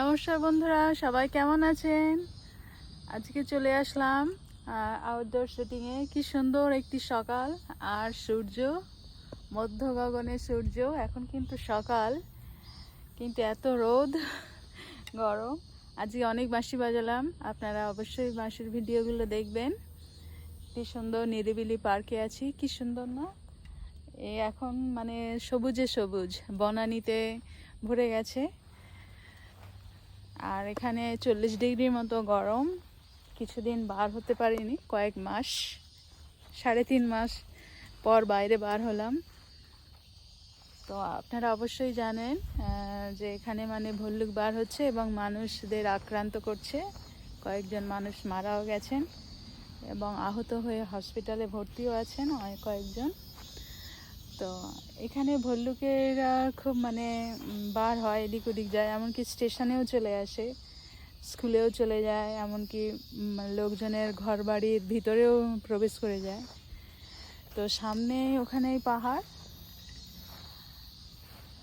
নমস্কার বন্ধুরা, সবাই কেমন আছেন? আজকে চলে আসলাম আউটডোর শুটিংয়ে কি সুন্দর একটি সকাল, আর সূর্য, মধ্য গগনে সূর্য, এখন কিন্তু সকাল, কিন্তু এত রোদ, গরম। আজকে অনেক বাঁশি বাজালাম, আপনারা অবশ্যই বাঁশির ভিডিওগুলো দেখবেন। কি সুন্দর নিরিবিলি পার্কে আছি, কি সুন্দর না? এ এখন মানে সবুজে সবুজ, বনানীতে ভরে গেছে। আর এখানে চল্লিশ ডিগ্রির মতো গরম। কিছুদিন বার হতে পারিনি, কয়েক মাস, সাড়ে তিন মাস পর বাইরে বার হলাম। তো আপনারা অবশ্যই জানেন যে এখানে মানে ভল্লুক বার হচ্ছে এবং মানুষদের আক্রান্ত করছে। কয়েকজন মানুষ মারাও গেছেন এবং আহত হয়ে হসপিটালে ভর্তিও আছেন অনেক কয়েকজন। তো এখানে ভল্লুকের খুব মানে বার হয় এদিক ওদিক যায়। এমনকি স্টেশনেও চলে আসে, স্কুলেও চলে যায়, এমনকি লোকজনের ঘর বাড়ির ভিতরেও প্রবেশ করে যায়। তো সামনে ওখানেই পাহাড়।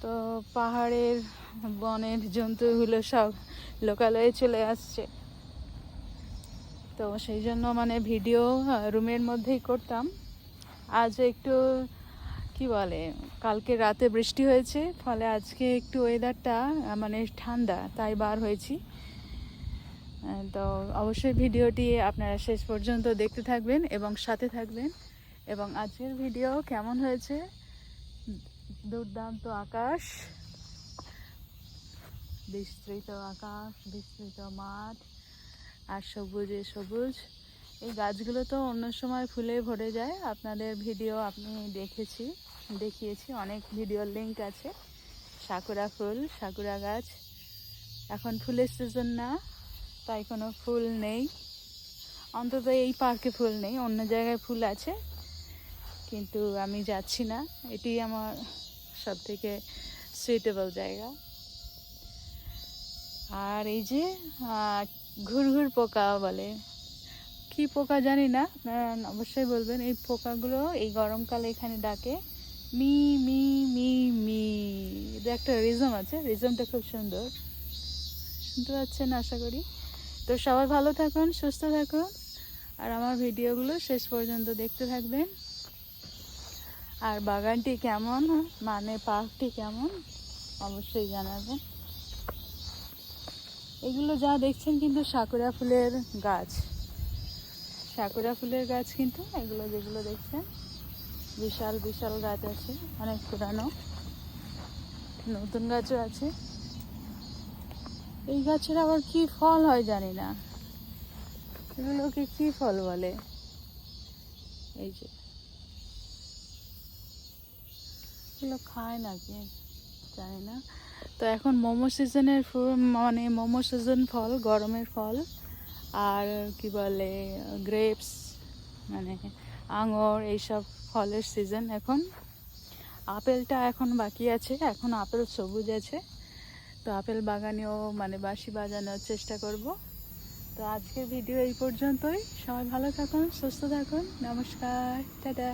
তো পাহাড়ের বনের জন্তুগুলো সব লোকালয়ে চলে আসছে। তো সেই জন্য মানে ভিডিও রুমের মধ্যেই করতাম। আজ একটু কি বলে, কালকে রাতে বৃষ্টি হয়েছে, ফলে আজকে একটু ওয়েদারটা মানে ঠান্ডা, তাই বার হয়েছি। তো অবশ্যই ভিডিওটি আপনারা শেষ পর্যন্ত দেখতে থাকবেন এবং সাথে থাকবেন। এবং আজকের ভিডিও কেমন হয়েছে? দুর্দান্ত আকাশ, বিস্তৃত আকাশ, বিস্তৃত মাঠ, আর সবুজে সবুজ। এই গাছগুলো তো অন্য সময় ফুলে ভরে যায়। আপনাদের ভিডিও আপনি দেখেছি, দেখিয়েছি, অনেক ভিডিওর লিঙ্ক আছে। সাকুরা ফুল, সাকুরা গাছ। এখন ফুলের সিজন না, তাই কোনো ফুল নেই। অন্তত এই পার্কে ফুল নেই, অন্য জায়গায় ফুল আছে। কিন্তু আমি যাচ্ছি না, এটি আমার সব থেকে সুইটেবল জায়গা। আর এই যে ঘুরঘুর পোকা বলে কি পোকা জানি না। আপনারা অবশ্যই বলবেন, এই পোকাগুলো এই গরমকালে এখানে ডাকে। মি মি মি মি। এটা একটা রিজম আছে, রিজমটা খুব সুন্দর। শুনতে পাচ্ছেন আশা করি? তো সবাই ভালো থাকুন, সুস্থ থাকুন। আর আমার ভিডিওগুলো শেষ পর্যন্ত দেখতে থাকবেন। আর বাগানটি কেমন? মানে পার্কটি কেমন? অবশ্যই জানাবেন। এগুলো যা দেখছেন কিন্তু সাকুরা ফুলের গাছ। সাকুরা ফুলের গাছ কিন্তু এগুলো যেগুলো দেখছেন, বিশাল বিশাল গাছ আছে, অনেক পুরানো। নতুন গাছও আছে। এই গাছের আবার কি ফল হয় জানি না। এগুলোকে কি ফল বলে? এই যে। এগুলো খায় নাকি? জানি না। তো এখন মোমো সিজনের মানে মোমো সিজন ফল, গরমের ফল। আর কি বলে গ্রেপস মানে আঙর, এইসব ফলের সিজন এখন। আপেলটা এখন বাকি আছে, এখন আপেল সবুজ আছে। তো আপেল বাগানেও মানে বাসি বাজানোর চেষ্টা করব। তো আজকের ভিডিও এই পর্যন্তই। সবাই ভালো থাকুন, সুস্থ থাকুন। নমস্কার, টাটা।